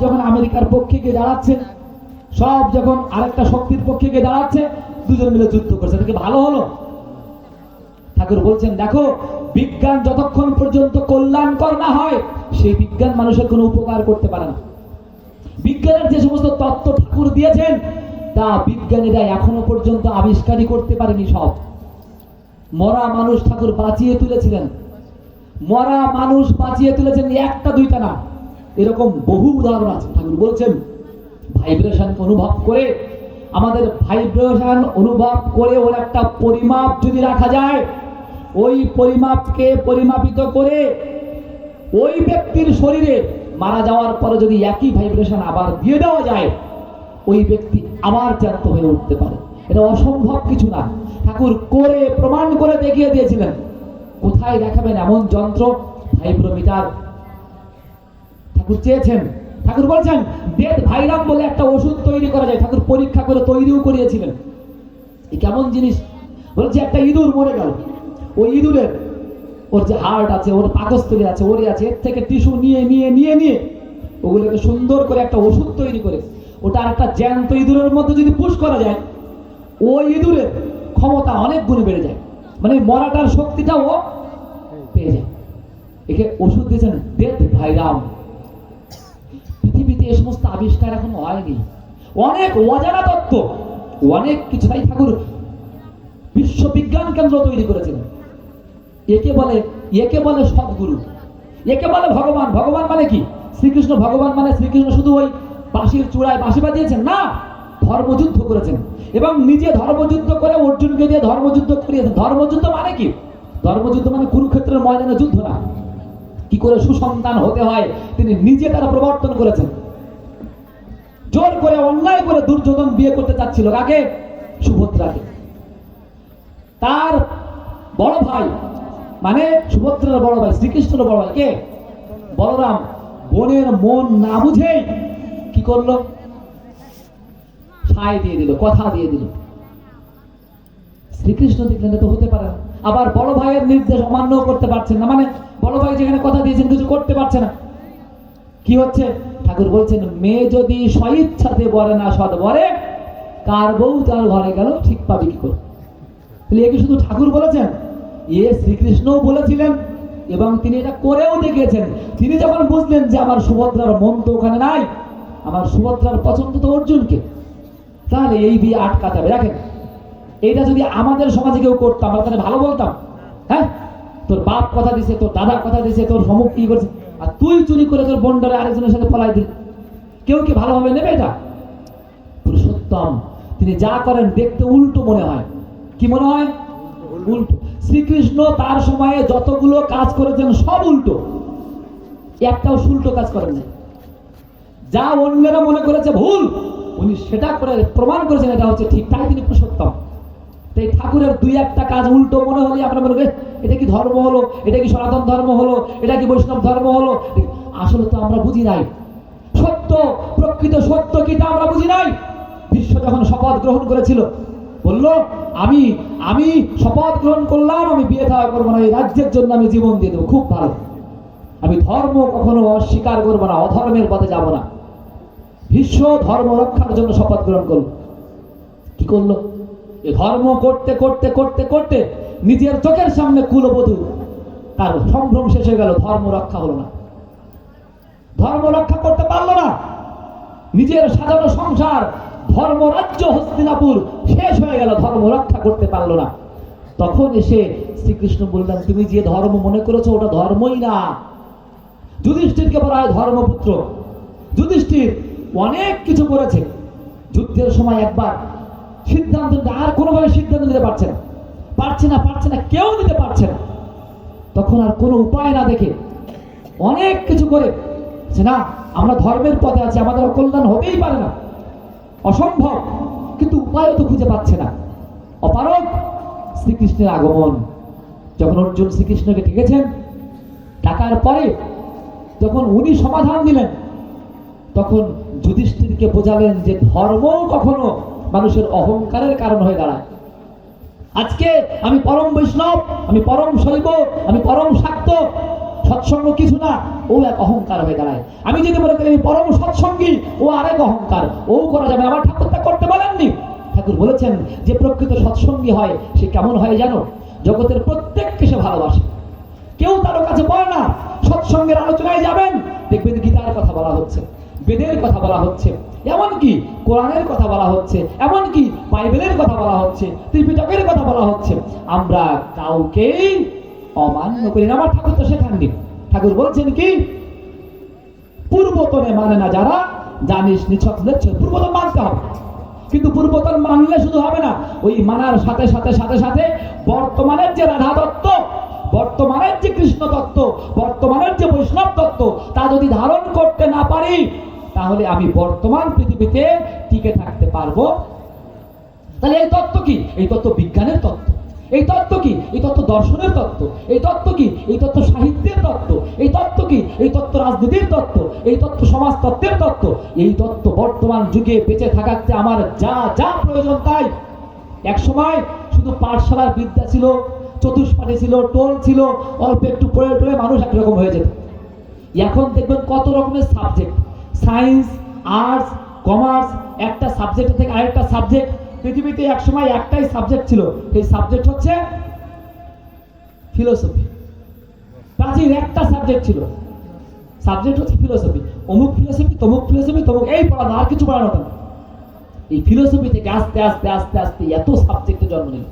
যখন আমেরিকার পক্ষে গিয়ে দাঁড়াচ্ছে, সব যখন আরেকটা শক্তির পক্ষে গিয়ে দাঁড়াচ্ছে, দুজন মিলে যুদ্ধ করছে। এটা কি ভালো হলো? ঠাকুর বলছেন, দেখো, বিজ্ঞান যতক্ষণ পর্যন্ত কল্যাণকর না হয়, সেই বিজ্ঞান মানুষের কোনো উপকার করতে পারে না। বিজ্ঞানের যে সমস্ত তত্ত্ব ঠাকুর দিয়েছেন, তা বিজ্ঞানীরা এখনও পর্যন্ত আবিষ্কারই করতে পারেনি সব। মরা মানুষ ঠাকুর বাঁচিয়ে তুলেছিলেন। মরা মানুষ বাঁচিয়ে তুলেছেন একটা দুইটা না। এরকম বহু উদাহরণ আছে। ঠাকুর বলছেন, ভাইব্রেশন অনুভব করে, আমাদের ভাইব্রেশন অনুভব করে ওর একটা পরিমাপ যদি রাখা যায়, ওই পরিমাপকে পরিমাপিত করে ওই ব্যক্তির শরীরে মারা যাওয়ার পরে যদি একই ভাইব্রেশন আবার দিয়ে দেওয়া যায়, ওই ব্যক্তি আবার জ্যান্ত হয়ে উঠতে পারে। এটা অসম্ভব কিছু না। ঠাকুর করে, প্রমাণ করে দেখিয়ে দিয়েছিলেন। কোথায় দেখাবেন এমন যন্ত্র? ভাইব্রোমিটার চেয়েছেন। ঠাকুর বলছেন ডেথ ভাইরাম বলে একটা ওষুধ তৈরি করা যায়। ঠাকুর পরীক্ষা করে তৈরিও করিয়েছিলেন। এই কেমন জিনিস? বলছে, একটা ইঁদুর মরে গেল। ওই ইঁদুরের, ওর যে হার্ট আছে, ওর পাকস্থলী আছে ওরে আছে, এর থেকে টিস্যু নিয়ে নিয়ে নিয়ে নিয়ে ওগুলোকে সুন্দর করে একটা ওষুধ তৈরি করে। ওটা একটা জ্যান্ত ইঁদুরের মধ্যে যদি পুশ করা যায়, ওই ইঁদুরের ক্ষমতা অনেক গুণে বেড়ে যায়। মানে মরাটার শক্তিটা ও পেয়ে যায়। একে ওষুধ দিয়েছেন ডেথ ভাইরাম পৃথিবীতে এ সমস্ত আবিষ্কার এখনও হয়নি। অনেক অজানা তত্ত্ব, অনেক কিছু। তাই ঠাকুর বিশ্ব বিজ্ঞান কেন্দ্র তৈরি করেছিলেন একে বলে একে বলে সদ্গুরু, একে বলে ভগবান। ভগবান মানে কি? শ্রীকৃষ্ণ, ভগবান মানে শ্রীকৃষ্ণ শুধু ওই বাঁশির চূড়ায় বাঁশি বাজিয়েছেন না, ধর্মযুদ্ধ করেছেন। এবং নিজে ধর্মযুদ্ধ করে অর্জুনকে দিয়ে ধর্মযুদ্ধ করিয়েছেন। ধর্মযুদ্ধ মানে কি? ধর্মযুদ্ধ মানে কুরুক্ষেত্রের ময়দানে যুদ্ধ না। করে সুসন্তান হতে হয়, তিনি নিজে তারা প্রবর্তন করেছেন। জোর করে, অন্যায় করে দুর্যোধন বিয়ে করতে চাচ্ছিল কাকে? সুভদ্রাকে। তার বড় ভাই মানে সুভদ্রার বড় ভাই, শ্রীকৃষ্ণের বড় ভাই কে? বলরাম। বোনের মন না বুঝেই কি করল? সায় দিয়ে দিল, কথা দিয়ে দিল। শ্রীকৃষ্ণ দেখলেন তো হতে পারে আবার বড় ভাইয়ের নির্দেশ অমান্য করতে পারছেন না মানে বড় ভাই, যেখানে কথা দিয়েছেন, কিছু করতে পারছে না। কি হচ্ছে? ঠাকুর বলছেন, মেয়ে যদি স্বইচ্ছাতে বলে না সদ বলে কার বউ তার ঘরে গেল, ঠিক পাবে কি করে? তাহলে একে শুধু ঠাকুর বলেছেন? এ শ্রীকৃষ্ণও বলেছিলেন, এবং তিনি এটা করেও দেখিয়েছেন। তিনি যখন বুঝলেন যে আমার সুভদ্রার মন তো ওখানে নাই, আমার সুভদ্রার পছন্দ তো অর্জুনকে, তাহলে এই বিয়ে আটকাতে হবে। দেখেন, এইটা যদি আমাদের সমাজে কেউ করতাম আমরা তাহলে ভালো বলতাম। তোর বাপ কথা দিছে, তোর দাদা কথা দিছে, তোর সমুখ কি করছে? আর তুই চুরি করে তোর বন্ডারে আরেকজনের সাথে পলাই দিল। কেউ কি ভালোভাবে নেবে এটা? পুরুষোত্তম তিনি যা করেন দেখতে উল্টো মনে হয়। কি মনে হয়? উল্টো। শ্রীকৃষ্ণ তার সময়ে যতগুলো কাজ করেছেন সব উল্টো। একটাও সুল্টো কাজ করেন না যা অন্যেরা মনে করেছে ভুল, উনি সেটা করে প্রমাণ করেছেন, এটা হচ্ছে ঠিক। তাই তিনি পুরুষোত্তম। তাই ঠাকুরের দুই একটা কাজ উল্টো মনে হলে আপনার মনে এটা কি ধর্ম হলো? এটা কি সনাতন ধর্ম হলো? এটা কি বৈষ্ণব ধর্ম হলো? আসলে তো আমরা বুঝি নাই। সত্য, প্রকৃত সত্য কি তা আমরা বুঝি নাই। বিশ্ব যখন শপথ গ্রহণ করেছিল, বলল, আমি আমি শপথ গ্রহণ করলাম, আমি বিয়ে থাকা করব না, এই রাজ্যের জন্য আমি জীবন দিয়ে দেবো, খুব ভালো। আমি ধর্ম কখনো অস্বীকার করব না, অধর্মের পথে যাব না। বিশ্ব ধর্ম রক্ষার জন্য শপথ গ্রহণ করল। কি করল? ধর্ম করতে করতে করতে করতে নিজের চোখের সামনে কুলবধূ, তার সম্ভ্রম শেষ হয়ে গেল, ধর্ম রক্ষা হলো না। ধর্ম রক্ষা করতে পারল না। নিজের সাজানো সংসার, ধর্ম রাজ্য হস্তিনাপুর শেষ হয়ে গেল, ধর্ম রক্ষা করতে পারল না। তখন এসে শ্রীকৃষ্ণ বললেন, তুমি যে ধর্ম মনে করেছ, ওটা ধর্মই না। যুধিষ্ঠিরকে বলা হয় ধর্মপুত্র। যুধিষ্ঠির অনেক কিছু করেছে। যুদ্ধের সময় একবার সিদ্ধান্ত নিতে আর কোনোভাবে সিদ্ধান্ত নিতে পারছে না। পারছে না পারছে না, কেউ নিতে পারছে না। তখন আর কোনো উপায় না দেখে অনেক কিছু করে যে না, আমরা ধর্মের পথে আছি, আমাদের অকল্যাণ হতেই পারে না। অসম্ভব। কিন্তু উপায়ও তো খুঁজে পাচ্ছে না। অপারক শ্রীকৃষ্ণের আগমন। যখন অর্জুন শ্রীকৃষ্ণকে ডেকেছেন, ডাকার পরে যখন উনি সমাধান দিলেন। তখন যুধিষ্ঠিরকে বোঝালেন যে ধর্ম কখনো মানুষের অহংকারের কারণ হয়ে দাঁড়ায়। আজকে আমি পরম বৈষ্ণব, আমি পরম শৈব, আমি পরম শাক্ত, সৎসঙ্গ কিছু না, ও এক অহংকার হয়ে দাঁড়ায়। আমি যদি মনে করি আমি পরম সৎসঙ্গী, ও আরেক অহংকার ও করা যাবে আমার ঠাকুর তা করতে বলেননি। ঠাকুর বলেছেন যে প্রকৃত সৎসঙ্গী হয়, সে কেমন হয় জানো? জগতের প্রত্যেককে সে ভালোবাসে। কেউ তার কাছে বলে না, সৎসঙ্গের আলোচনায় যাবেন, দেখবেন গীতার কথা বলা হচ্ছে, বেদের কথা বলা হচ্ছে। এমনকি কোরআনের কথা বলা হচ্ছে, এমনকি বাইবেলের কথা বলা হচ্ছে, ত্রিপিটকের কথা বলা হচ্ছে, আমরা কাউকেই অমান্য করি না। আমার ঠাকুর তো শেখাননি। ঠাকুর বলছেন কি, পূর্বতনে মানে না যারা, জানিস নিছক নিচ্ছে পূর্বতন মানতে হবে। কিন্তু পূর্বতন মানলে শুধু হবে না, ওই মানার সাথে সাথে সাথে সাথে বর্তমানের যে রাধা তত্ত্ব, বর্তমানের যে কৃষ্ণ তত্ত্ব, বর্তমানের যে বৈষ্ণব তত্ত্ব, তা যদি ধারণ করতে না পারি তাহলে আমি বর্তমান পৃথিবীতে টিকে থাকতে পারব তাহলে এই তত্ত্ব কি এই তত্ত্ব বিজ্ঞানের তত্ত্ব এই তত্ত্ব কি এই তত্ত্ব দর্শনের তত্ত্ব এই তত্ত্ব কি এই তত্ত্ব সাহিত্যের তত্ত্ব এই তত্ত্ব কি এই তত্ত্ব রাজনীতির তত্ত্ব এই তত্ত্ব সমাজ তত্ত্বের তত্ত্ব এই তত্ত্ব বর্তমান যুগে বেঁচে থাকাতে আমার যা যা প্রয়োজন তাই এক সময় শুধু পাঠশালার বিদ্যা ছিল চতুষ্পাঠী ছিল টোল ছিল অল্প একটু পড়ে টড়ে মানুষ একরকম হয়ে যেত এখন দেখবেন কত রকমের সাবজেক্ট সায়েন্স আর্টস কমার্স একটা সাবজেক্ট থেকে আরেকটা সাবজেক্ট পৃথিবীতে এক সময় একটাই সাবজেক্ট ছিল। সেই সাবজেক্ট হচ্ছে ফিলোসফি প্রাচীন একটা সাবজেক্ট ছিল। সাবজেক্ট হচ্ছে ফিলোসফি অমুক ফিলোসফি তমুক ফিলোসফি তমুক এই পড়ানো আর কিছু পড়ানো হতো না। এই ফিলোসফি থেকে আস্তে আস্তে আস্তে আস্তে এত সাবজেক্টে জন্ম নিল।